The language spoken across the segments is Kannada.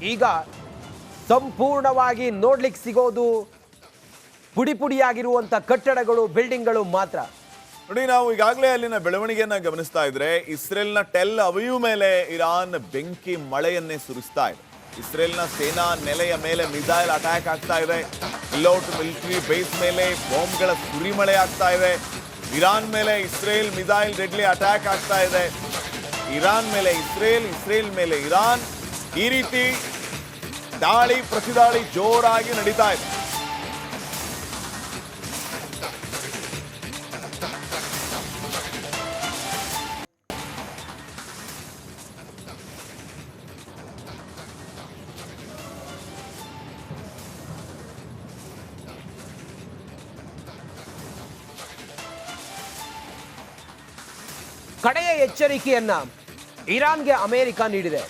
ಈಗ ಸಂಪೂರ್ಣವಾಗಿ ನೋಡ್ಲಿಕ್ಕೆ ಸಿಗೋದು ಪುಡಿ ಪುಡಿಯಾಗಿರುವಂತ ಕಟ್ಟಡಗಳು ಬಿಲ್ಡಿಂಗ್ಗಳು ಮಾತ್ರ. ನೋಡಿ, ನಾವು ಈಗಾಗಲೇ ಅಲ್ಲಿನ ಬೆಳವಣಿಗೆಯನ್ನ ಗಮನಿಸ್ತಾ ಇದ್ರೆ ಇಸ್ರೇಲ್ನ ಟೆಲ್ ಅವಯು ಮೇಲೆ ಇರಾನ್ ಬೆಂಕಿ ಮಳೆಯನ್ನೇ ಸುರಿಸ್ತಾ ಇದೆ. ಇಸ್ರೇಲ್ನ ಸೇನಾ ನೆಲೆಯ ಮೇಲೆ ಮಿಸೈಲ್ ಅಟ್ಯಾಕ್ ಆಗ್ತಾ ಇದೆ. ಇಲ್ಲೌಟ್ ಮಿಲಿಟರಿ ಬೇಸ್ ಮೇಲೆ ಬಾಂಬ್ಗಳ ಸುರಿಮಳೆ ಆಗ್ತಾ ಇದೆ. ಇರಾನ್ ಮೇಲೆ ಇಸ್ರೇಲ್ ಮಿಸೈಲ್ ಡೆಡ್ಲಿ ಅಟ್ಯಾಕ್ ಆಗ್ತಾ ಇದೆ. ಇರಾನ್ ಮೇಲೆ ಇಸ್ರೇಲ್ ಇಸ್ರೇಲ್ ಮೇಲೆ ಇರಾನ್ ಈ ರೀತಿ ದಾಳಿ ಪ್ರತಿದಾಳಿ ಜೋರಾಗಿ ನಡೀತಾ ಇದೆ. ಕಡೆಯ ಎಚ್ಚರಿಕೆಯನ್ನ ಇರಾನ್ಗೆ ಅಮೆರಿಕ ನೀಡಿದೆ.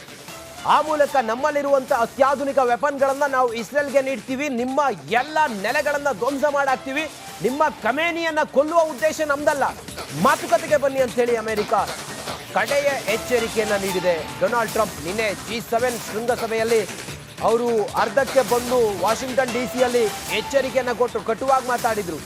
ಆ ಮೂಲಕ ನಮ್ಮಲ್ಲಿರುವಂತ ಅತ್ಯಾಧುನಿಕ ವೆಪನ್ಗಳನ್ನ ನಾವು ಇಸ್ರೇಲ್ಗೆ ನೀಡ್ತೀವಿ. ನಿಮ್ಮ ಎಲ್ಲ ನೆಲೆಗಳನ್ನ ಧ್ವಂಸ ಮಾಡಾಕ್ತೀವಿ. ನಿಮ್ಮ ಕಮೇನಿಯನ್ನ ಕೊಲ್ಲುವ ಉದ್ದೇಶ ನಮ್ದಲ್ಲ. ಮಾತುಕತೆಗೆ ಬನ್ನಿ ಅಂತ ಹೇಳಿ ಅಮೆರಿಕ ಕಡೆಯ ಎಚ್ಚರಿಕೆಯನ್ನ ನೀಡಿದೆ. ಡೊನಾಲ್ಡ್ ಟ್ರಂಪ್ ನಿನ್ನೆ ಜಿ ಸೆವೆನ್ ಶೃಂಗಸಭೆಯಲ್ಲಿ ಅವರು ಅರ್ಧಕ್ಕೆ ಬಂದು ವಾಷಿಂಗ್ಟನ್ ಡಿ ಸಿಯಲ್ಲಿ ಎಚ್ಚರಿಕೆಯನ್ನ ಕೊಟ್ಟು ಕಟುವಾಗಿ ಮಾತಾಡಿದ್ರು.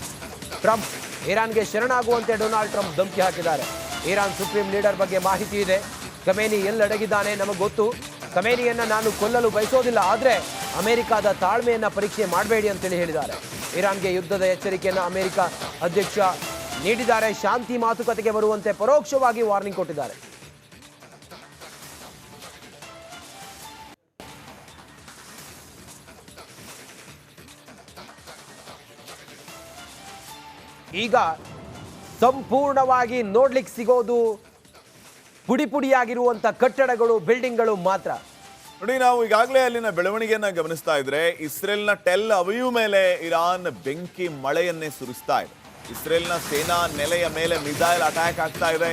ಟ್ರಂಪ್ ಇರಾನ್ಗೆ ಶರಣಾಗುವಂತೆ ಡೊನಾಲ್ಡ್ ಟ್ರಂಪ್ ಧಮಕಿ ಹಾಕಿದ್ದಾರೆ. ಇರಾನ್ ಸುಪ್ರೀಂ ಲೀಡರ್ ಬಗ್ಗೆ ಮಾಹಿತಿ ಇದೆ. ಕಮೇನಿ ಎಲ್ಲಡಗಿದ್ದಾನೆ ನಮಗೆ ಗೊತ್ತು. ಕಮೇನಿಯನ್ನ ನಾನು ಕೊಲ್ಲಲು ಬಯಸೋದಿಲ್ಲ, ಆದರೆ ಅಮೆರಿಕದ ತಾಳ್ಮೆಯನ್ನ ಪರೀಕ್ಷೆ ಮಾಡಬೇಡಿ ಅಂತೇಳಿ ಹೇಳಿದ್ದಾರೆ. ಇರಾನ್ಗೆ ಯುದ್ಧದ ಎಚ್ಚರಿಕೆಯನ್ನು ಅಮೆರಿಕ ಅಧ್ಯಕ್ಷ ನೀಡಿದ್ದಾರೆ. ಶಾಂತಿ ಮಾತುಕತೆಗೆ ಬರುವಂತೆ ಪರೋಕ್ಷವಾಗಿ ವಾರ್ನಿಂಗ್ ಕೊಟ್ಟಿದ್ದಾರೆ. ಈಗ ಸಂಪೂರ್ಣವಾಗಿ ನೋಡ್ಲಿಕ್ಕೆ ಸಿಗೋದು ಪುಡಿ ಪುಡಿಯಾಗಿರುವಂತ ಕಟ್ಟಡಗಳು ಬಿಲ್ಡಿಂಗ್ಗಳು ಮಾತ್ರ. ನೋಡಿ, ನಾವು ಈಗಾಗಲೇ ಅಲ್ಲಿನ ಬೆಳವಣಿಗೆಯನ್ನ ಗಮನಿಸ್ತಾ ಇದ್ರೆ, ಇಸ್ರೇಲ್ನ ಟೆಲ್ ಅವಿಯು ಮೇಲೆ ಇರಾನ್ ಬೆಂಕಿ ಮಳೆಯನ್ನೇ ಸುರಿಸ್ತಾ ಇದೆ. ಇಸ್ರೇಲ್ನ ಸೇನಾ ನೆಲೆಯ ಮೇಲೆ ಮಿಸೈಲ್ ಅಟ್ಯಾಕ್ ಆಗ್ತಾ ಇದೆ.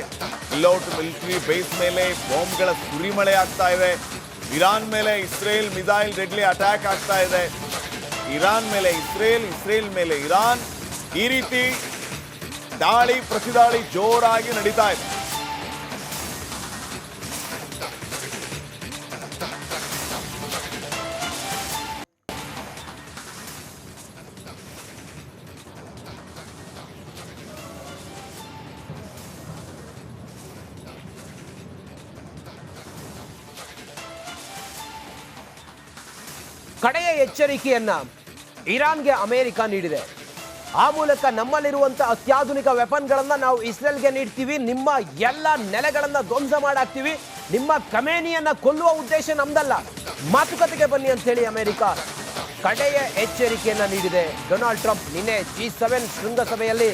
ಇಲ್ಲೌಟ್ ಮಿಲಿಟರಿ ಬೇಸ್ ಮೇಲೆ ಬಾಂಬ್ಗಳ ಸುರಿಮಳೆ ಆಗ್ತಾ ಇದೆ. ಇರಾನ್ ಮೇಲೆ ಇಸ್ರೇಲ್ ಮಿಸೈಲ್ ಡೆಡ್ಲಿ ಅಟ್ಯಾಕ್ ಆಗ್ತಾ ಇದೆ. ಇರಾನ್ ಮೇಲೆ ಇಸ್ರೇಲ್ ಇಸ್ರೇಲ್ ಮೇಲೆ ಇರಾನ್. ಈ ರೀತಿ ದಾಳಿ, ಪ್ರತಿದಾಳಿ ಜೋರಾಗಿ ನಡೀತಾ ಇದೆ. ಕಡೆಯ ಎಚ್ಚರಿಕೆಯನ್ನ ಇರಾನ್ಗೆ ಅಮೆರಿಕ ನೀಡಿದೆ. ಆ ಮೂಲಕ ನಮ್ಮಲ್ಲಿರುವಂತ ಅತ್ಯಾಧುನಿಕ ವೆಪನ್ಗಳನ್ನ ನಾವು ಇಸ್ರೇಲ್ಗೆ ನೀಡ್ತೀವಿ. ನಿಮ್ಮ ಎಲ್ಲ ನೆಲೆಗಳನ್ನ ಧ್ವಂಸ ಮಾಡಾಕ್ತೀವಿ. ನಿಮ್ಮ ಕಮೇನಿಯನ್ನ ಕೊಲ್ಲುವ ಉದ್ದೇಶ ನಮ್ದಲ್ಲ. ಮಾತುಕತೆಗೆ ಬನ್ನಿ ಅಂತ ಹೇಳಿ ಅಮೆರಿಕ ಕಡೆಯ ಎಚ್ಚರಿಕೆಯನ್ನ ನೀಡಿದೆ. ಡೊನಾಲ್ಡ್ ಟ್ರಂಪ್ ನಿನ್ನೆ ಜಿ ಸೆವೆನ್ ಶೃಂಗಸಭೆಯಲ್ಲಿ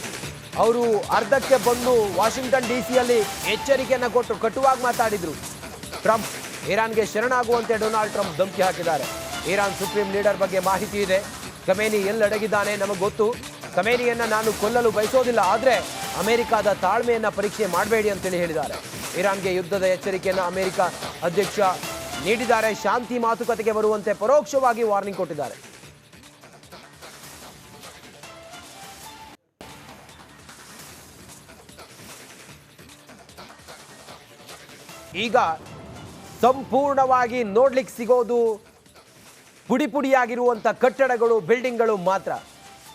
ಅವರು ಅರ್ಧಕ್ಕೆ ಬಂದು ವಾಷಿಂಗ್ಟನ್ ಡಿ ಸಿಯಲ್ಲಿ ಎಚ್ಚರಿಕೆಯನ್ನು ಕೊಟ್ಟು ಕಟುವಾಗಿ ಮಾತಾಡಿದ್ರು. ಟ್ರಂಪ್ ಇರಾನ್ಗೆ ಶರಣಾಗುವಂತೆ ಡೊನಾಲ್ಡ್ ಟ್ರಂಪ್ ಧಮಕಿ ಹಾಕಿದ್ದಾರೆ. ಇರಾನ್ ಸುಪ್ರೀಂ ಲೀಡರ್ ಬಗ್ಗೆ ಮಾಹಿತಿ ಇದೆ. ಕಮೇನಿ ಎಲ್ಲಡಗಿದ್ದಾನೆ ನಮಗೆ ಗೊತ್ತು. ಕಮೇನಿಯನ್ನು ನಾನು ಕೊಲ್ಲಲು ಬಯಸೋದಿಲ್ಲ, ಆದರೆ ಅಮೆರಿಕಾದ ತಾಳ್ಮೆಯನ್ನು ಪರೀಕ್ಷೆ ಮಾಡಬೇಡಿ ಅಂತೇಳಿ ಹೇಳಿದ್ದಾರೆ. ಇರಾನ್ಗೆ ಯುದ್ಧದ ಎಚ್ಚರಿಕೆಯನ್ನು ಅಮೆರಿಕ ಅಧ್ಯಕ್ಷ ನೀಡಿದ್ದಾರೆ. ಶಾಂತಿ ಮಾತುಕತೆಗೆ ಬರುವಂತೆ ಪರೋಕ್ಷವಾಗಿ ವಾರ್ನಿಂಗ್ ಕೊಟ್ಟಿದ್ದಾರೆ. ಈಗ ಸಂಪೂರ್ಣವಾಗಿ ನೋಡ್ಲಿಕ್ಕೆ ಸಿಗೋದು ಪುಡಿ ಪುಡಿಯಾಗಿರುವಂಥ ಕಟ್ಟಡಗಳು ಬಿಲ್ಡಿಂಗ್ಗಳು ಮಾತ್ರ.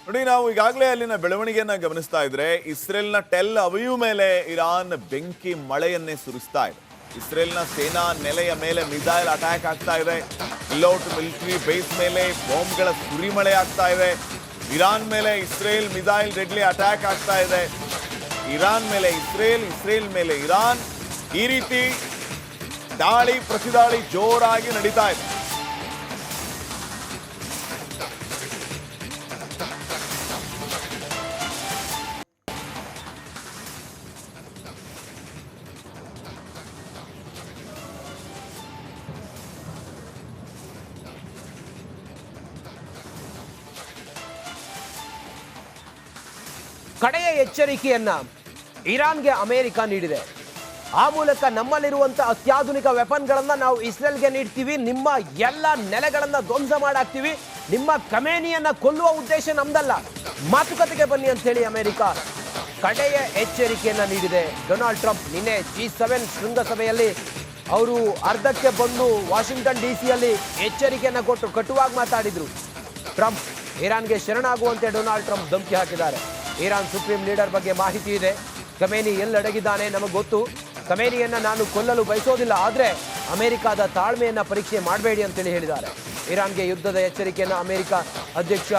ನೋಡಿ, ನಾವು ಈಗಾಗಲೇ ಅಲ್ಲಿನ ಬೆಳವಣಿಗೆಯನ್ನ ಗಮನಿಸ್ತಾ ಇದ್ರೆ, ಇಸ್ರೇಲ್ನ ಟೆಲ್ ಅವಯು ಮೇಲೆ ಇರಾನ್ ಬೆಂಕಿ ಮಳೆಯನ್ನೇ ಸುರಿಸ್ತಾ ಇದೆ. ಇಸ್ರೇಲ್ನ ಸೇನಾ ನೆಲೆಯ ಮೇಲೆ ಮಿಸೈಲ್ ಅಟ್ಯಾಕ್ ಆಗ್ತಾ ಇದೆ. ಇಲ್ಲೌಟ್ ಮಿಲಿಟರಿ ಬೇಸ್ ಮೇಲೆ ಬಾಂಬ್ಗಳ ಸುರಿಮಳೆ ಆಗ್ತಾ ಇದೆ. ಇರಾನ್ ಮೇಲೆ ಇಸ್ರೇಲ್ ಮಿಸೈಲ್ ಡೆಡ್ಲಿ ಅಟ್ಯಾಕ್ ಆಗ್ತಾ ಇದೆ. ಇರಾನ್ ಮೇಲೆ ಇಸ್ರೇಲ್ ಇಸ್ರೇಲ್ ಮೇಲೆ ಇರಾನ್. ಈ ರೀತಿ ದಾಳಿ, ಪ್ರತಿದಾಳಿ ಜೋರಾಗಿ ನಡೀತಾ ಇದೆ. ಕಡೆಯ ಎಚ್ಚರಿಕೆಯನ್ನ ಇರಾನ್ಗೆ ಅಮೆರಿಕ ನೀಡಿದೆ. ಆ ಮೂಲಕ ನಮ್ಮಲ್ಲಿರುವಂತ ಅತ್ಯಾಧುನಿಕ ವೆಪನ್ಗಳನ್ನ ನಾವು ಇಸ್ರೇಲ್ಗೆ ನೀಡ್ತೀವಿ. ನಿಮ್ಮ ಎಲ್ಲ ನೆಲೆಗಳನ್ನ ಧ್ವಂಸ ಮಾಡಾಕ್ತೀವಿ. ನಿಮ್ಮ ಕಮೇನಿಯನ್ನ ಕೊಲ್ಲುವ ಉದ್ದೇಶ ನಮ್ದಲ್ಲ. ಮಾತುಕತೆಗೆ ಬನ್ನಿ ಅಂತ ಹೇಳಿ ಅಮೆರಿಕ ಕಡೆಯ ಎಚ್ಚರಿಕೆಯನ್ನ ನೀಡಿದೆ. ಡೊನಾಲ್ಡ್ ಟ್ರಂಪ್ ನಿನ್ನೆ ಜಿ ಸೆವೆನ್ ಶೃಂಗಸಭೆಯಲ್ಲಿ ಅವರು ಅರ್ಧಕ್ಕೆ ಬಂದು ವಾಷಿಂಗ್ಟನ್ ಡಿ ಸಿಯಲ್ಲಿ ಎಚ್ಚರಿಕೆಯನ್ನು ಕೊಟ್ಟು ಕಟುವಾಗಿ ಮಾತಾಡಿದ್ರು. ಟ್ರಂಪ್ ಇರಾನ್ಗೆ ಶರಣಾಗುವಂತೆ ಡೊನಾಲ್ಡ್ ಟ್ರಂಪ್ ಧಮಕಿ ಹಾಕಿದ್ದಾರೆ. ಇರಾನ್ ಸುಪ್ರೀಂ ಲೀಡರ್ ಬಗ್ಗೆ ಮಾಹಿತಿ ಇದೆ. ಕಮೇನಿ ಎಲ್ಲಡಗಿದ್ದಾನೆ ನಮಗೆ ಗೊತ್ತು. ಕಮೇನಿಯನ್ನು ನಾನು ಕೊಲ್ಲಲು ಬಯಸೋದಿಲ್ಲ, ಆದರೆ ಅಮೆರಿಕದ ತಾಳ್ಮೆಯನ್ನು ಪರೀಕ್ಷೆ ಮಾಡಬೇಡಿ ಅಂತೇಳಿ ಹೇಳಿದ್ದಾರೆ. ಇರಾನ್ಗೆ ಯುದ್ಧದ ಎಚ್ಚರಿಕೆಯನ್ನು ಅಮೆರಿಕ ಅಧ್ಯಕ್ಷ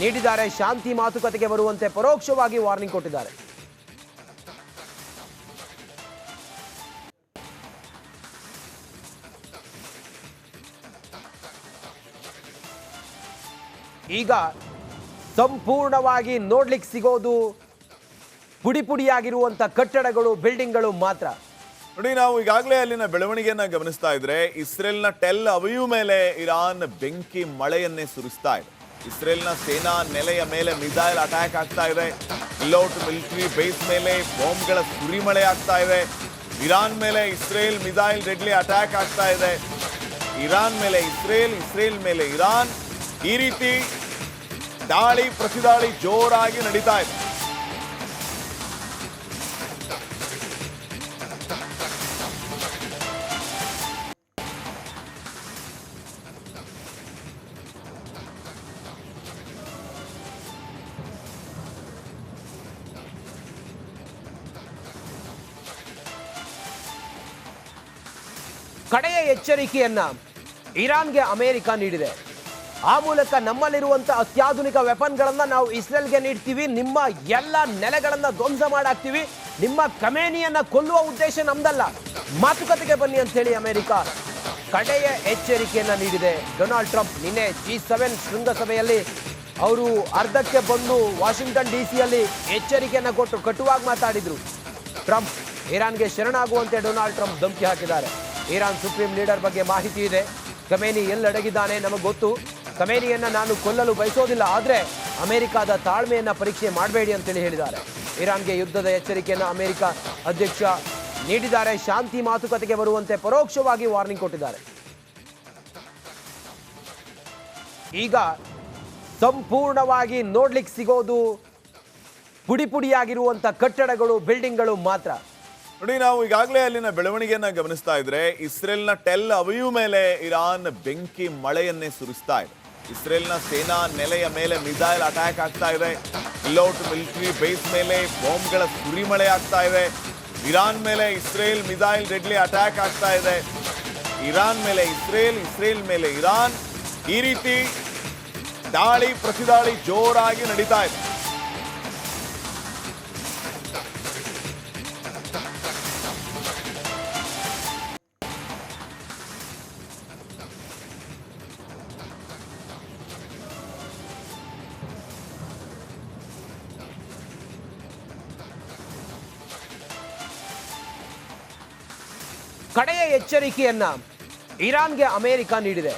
ನೀಡಿದ್ದಾರೆ. ಶಾಂತಿ ಮಾತುಕತೆಗೆ ಬರುವಂತೆ ಪರೋಕ್ಷವಾಗಿ ವಾರ್ನಿಂಗ್ ಕೊಟ್ಟಿದ್ದಾರೆ. ಈಗ ಸಂಪೂರ್ಣವಾಗಿ ನೋಡ್ಲಿಕ್ಕೆ ಸಿಗೋದು ಪುಡಿ ಪುಡಿಯಾಗಿರುವಂಥ ಕಟ್ಟಡಗಳು ಬಿಲ್ಡಿಂಗ್ಗಳು ಮಾತ್ರ. ನೋಡಿ, ನಾವು ಈಗಾಗಲೇ ಅಲ್ಲಿನ ಬೆಳವಣಿಗೆಯನ್ನ ಗಮನಿಸ್ತಾ ಇದ್ರೆ ಇಸ್ರೇಲ್ನ ಟೆಲ್ ಅವಯು ಮೇಲೆ ಇರಾನ್ ಬೆಂಕಿ ಮಳೆಯನ್ನೇ ಸುರಿಸ್ತಾ ಇದೆ. ಇಸ್ರೇಲ್ನ ಸೇನಾ ನೆಲೆಯ ಮೇಲೆ ಮಿಸೈಲ್ ಅಟ್ಯಾಕ್ ಆಗ್ತಾ ಇದೆ. ಇಲ್ಲೌಟ್ ಮಿಲಿಟರಿ ಬೇಸ್ ಮೇಲೆ ಬಾಂಬ್ಗಳ ಸುರಿಮಳೆ ಆಗ್ತಾ ಇದೆ. ಇರಾನ್ ಮೇಲೆ ಇಸ್ರೇಲ್ ಮಿಸೈಲ್ ಡೆಡ್ಲಿ ಅಟ್ಯಾಕ್ ಆಗ್ತಾ ಇದೆ. ಇರಾನ್ ಮೇಲೆ ಇಸ್ರೇಲ್ ಇಸ್ರೇಲ್ ಮೇಲೆ ಇರಾನ್. ಈ ರೀತಿ ದಾಳಿ ಪ್ರತಿದಾಳಿ ಜೋರಾಗಿ ನಡೀತಾ ಇದೆ. ಕಡೆಯ ಎಚ್ಚರಿಕೆಯನ್ನ ಇರಾನ್ಗೆ ಅಮೆರಿಕ ನೀಡಿದೆ. ಆ ಮೂಲಕ ನಮ್ಮಲ್ಲಿರುವಂತ ಅತ್ಯಾಧುನಿಕ ವೆಪನ್ಗಳನ್ನು ನಾವು ಇಸ್ರೇಲ್ಗೆ ನೀಡ್ತೀವಿ. ನಿಮ್ಮ ಎಲ್ಲ ನೆಲೆಗಳನ್ನು ಧ್ವಂಸ ಮಾಡಾಕ್ತೀವಿ. ನಿಮ್ಮ ಕಮೇನಿಯನ್ನ ಕೊಲ್ಲುವ ಉದ್ದೇಶ ನಮ್ದಲ್ಲ. ಮಾತುಕತೆಗೆ ಬನ್ನಿ ಅಂತ ಹೇಳಿ ಅಮೆರಿಕ ಕಡೆಯ ಎಚ್ಚರಿಕೆಯನ್ನ ನೀಡಿದೆ. ಡೊನಾಲ್ಡ್ ಟ್ರಂಪ್ ನಿನ್ನೆ ಜಿ ಸೆವೆನ್ ಶೃಂಗಸಭೆಯಲ್ಲಿ ಅವರು ಅರ್ಧಕ್ಕೆ ಬಂದು ವಾಷಿಂಗ್ಟನ್ ಡಿ ಸಿಯಲ್ಲಿ ಎಚ್ಚರಿಕೆಯನ್ನ ಕೊಟ್ಟು ಕಟುವಾಗಿ ಮಾತಾಡಿದ್ರು. ಟ್ರಂಪ್ ಇರಾನ್ಗೆ ಶರಣಾಗುವಂತೆ ಡೊನಾಲ್ಡ್ ಟ್ರಂಪ್ ಧಮಕಿ ಹಾಕಿದ್ದಾರೆ. ಇರಾನ್ ಸುಪ್ರೀಂ ಲೀಡರ್ ಬಗ್ಗೆ ಮಾಹಿತಿ ಇದೆ. ಕಮೇನಿ ಎಲ್ಲಡಗಿದ್ದಾನೆ ನಮಗೆ ಗೊತ್ತು. ಕಮೇನಿಯನ್ನ ನಾನು ಕೊಲ್ಲಲು ಬಯಸೋದಿಲ್ಲ, ಆದರೆ ಅಮೆರಿಕದ ತಾಳ್ಮೆಯನ್ನು ಪರೀಕ್ಷೆ ಮಾಡಬೇಡಿ ಅಂತೇಳಿ ಹೇಳಿದ್ದಾರೆ. ಇರಾನ್ಗೆ ಯುದ್ಧದ ಎಚ್ಚರಿಕೆಯನ್ನು ಅಮೆರಿಕ ಅಧ್ಯಕ್ಷ ನೀಡಿದ್ದಾರೆ. ಶಾಂತಿ ಮಾತುಕತೆಗೆ ಬರುವಂತೆ ಪರೋಕ್ಷವಾಗಿ ವಾರ್ನಿಂಗ್ ಕೊಟ್ಟಿದ್ದಾರೆ. ಈಗ ಸಂಪೂರ್ಣವಾಗಿ ನೋಡ್ಲಿಕ್ಕೆ ಸಿಗೋದು ಪುಡಿ ಪುಡಿಯಾಗಿರುವಂಥ ಕಟ್ಟಡಗಳು, ಬಿಲ್ಡಿಂಗ್ಗಳು ಮಾತ್ರ. ನೋಡಿ, ನಾವು ಈಗಾಗಲೇ ಅಲ್ಲಿನ ಬೆಳವಣಿಗೆಯನ್ನ ಗಮನಿಸ್ತಾ ಇದ್ರೆ ಇಸ್ರೇಲ್ನ ಟೆಲ್ ಅವಯು ಮೇಲೆ ಇರಾನ್ ಬೆಂಕಿ ಮಳೆಯನ್ನೇ ಸುರಿಸ್ತಾ ಇದೆ. ಇಸ್ರೇಲ್ನ ಸೇನಾ ನೆಲೆಯ ಮೇಲೆ ಮಿಸೈಲ್ ಅಟ್ಯಾಕ್ ಆಗ್ತಾ ಇದೆ. ಇಲ್ಲೌಟ್ ಮಿಲಿಟರಿ ಬೇಸ್ ಮೇಲೆ ಬಾಂಬ್ಗಳ ಸುರಿಮಳೆ ಆಗ್ತಾ ಇದೆ. ಇರಾನ್ ಮೇಲೆ ಇಸ್ರೇಲ್ ಮಿಸೈಲ್ ಡೆಡ್ಲಿ ಅಟ್ಯಾಕ್ ಆಗ್ತಾ ಇದೆ. ಇರಾನ್ ಮೇಲೆ ಇಸ್ರೇಲ್ ಇಸ್ರೇಲ್ ಮೇಲೆ ಇರಾನ್. ಈ ರೀತಿ ದಾಳಿ, ಪ್ರತಿದಾಳಿ ಜೋರಾಗಿ ನಡೀತಾ ಇದೆ. ಕಡೆಯ ಎಚ್ಚರಿಕೆಯನ್ನ ಇರಾನ್ಗೆ ಅಮೆರಿಕ ನೀಡಿದೆ.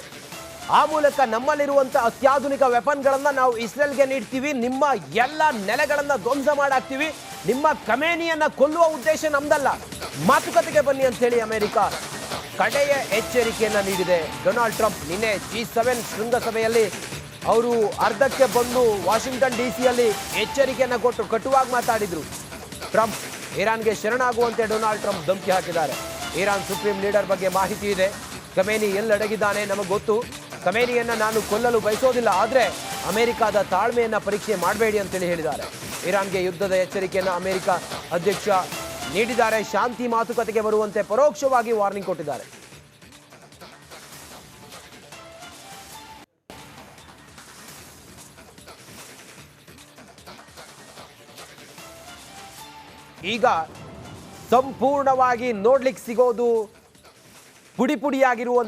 ಆ ಮೂಲಕ ನಮ್ಮಲ್ಲಿರುವಂತ ಅತ್ಯಾಧುನಿಕ ವೆಪನ್ಗಳನ್ನ ನಾವು ಇಸ್ರೇಲ್ಗೆ ನೀಡ್ತೀವಿ. ನಿಮ್ಮ ಎಲ್ಲ ನೆಲೆಗಳನ್ನ ಧ್ವಂಸ ಮಾಡಾಕ್ತೀವಿ. ನಿಮ್ಮ ಕಮೇನಿಯನ್ನ ಕೊಲ್ಲುವ ಉದ್ದೇಶ ನಮ್ದಲ್ಲ. ಮಾತುಕತೆಗೆ ಬನ್ನಿ ಅಂತ ಹೇಳಿ ಅಮೆರಿಕ ಕಡೆಯ ಎಚ್ಚರಿಕೆಯನ್ನ ನೀಡಿದೆ. ಡೊನಾಲ್ಡ್ ಟ್ರಂಪ್ ನಿನ್ನೆ ಜಿ ಸೆವೆನ್ ಶೃಂಗಸಭೆಯಲ್ಲಿ ಅವರು ಅರ್ಧಕ್ಕೆ ಬಂದು ವಾಷಿಂಗ್ಟನ್ ಡಿ ಸಿಯಲ್ಲಿ ಎಚ್ಚರಿಕೆಯನ್ನು ಕೊಟ್ಟು ಕಟುವಾಗಿ ಮಾತಾಡಿದ್ರು. ಟ್ರಂಪ್ ಇರಾನ್ಗೆ ಶರಣಾಗುವಂತೆ ಡೊನಾಲ್ಡ್ ಟ್ರಂಪ್ ಧಮಕಿ ಹಾಕಿದ್ದಾರೆ. ಇರಾನ್ ಸುಪ್ರೀಂ ಲೀಡರ್ ಬಗ್ಗೆ ಮಾಹಿತಿ ಇದೆ. ಕಮೇನಿ ಎಲ್ಲಡಗಿದ್ದಾನೆ ನಮಗೆ ಗೊತ್ತು. ಕಮೇನಿಯನ್ನು ನಾನು ಕೊಲ್ಲಲು ಬಯಸೋದಿಲ್ಲ. ಆದರೆ ಅಮೆರಿಕಾದ ತಾಳ್ಮೆಯನ್ನು ಪರೀಕ್ಷೆ ಮಾಡಬೇಡಿ ಅಂತೇಳಿ ಹೇಳಿದ್ದಾರೆ. ಇರಾನ್ಗೆ ಯುದ್ಧದ ಎಚ್ಚರಿಕೆಯನ್ನು ಅಮೆರಿಕ ಅಧ್ಯಕ್ಷ ನೀಡಿದ್ದಾರೆ. ಶಾಂತಿ ಮಾತುಕತೆಗೆ ಬರುವಂತೆ ಪರೋಕ್ಷವಾಗಿ ವಾರ್ನಿಂಗ್ ಕೊಟ್ಟಿದ್ದಾರೆ. ಈಗ ಸಂಪೂರ್ಣವಾಗಿ ನೋಡ್ಲಿಕ್ಕೆ ಸಿಗೋದು ಪುಡಿ ಪುಡಿಯಾಗಿರುವಂಥ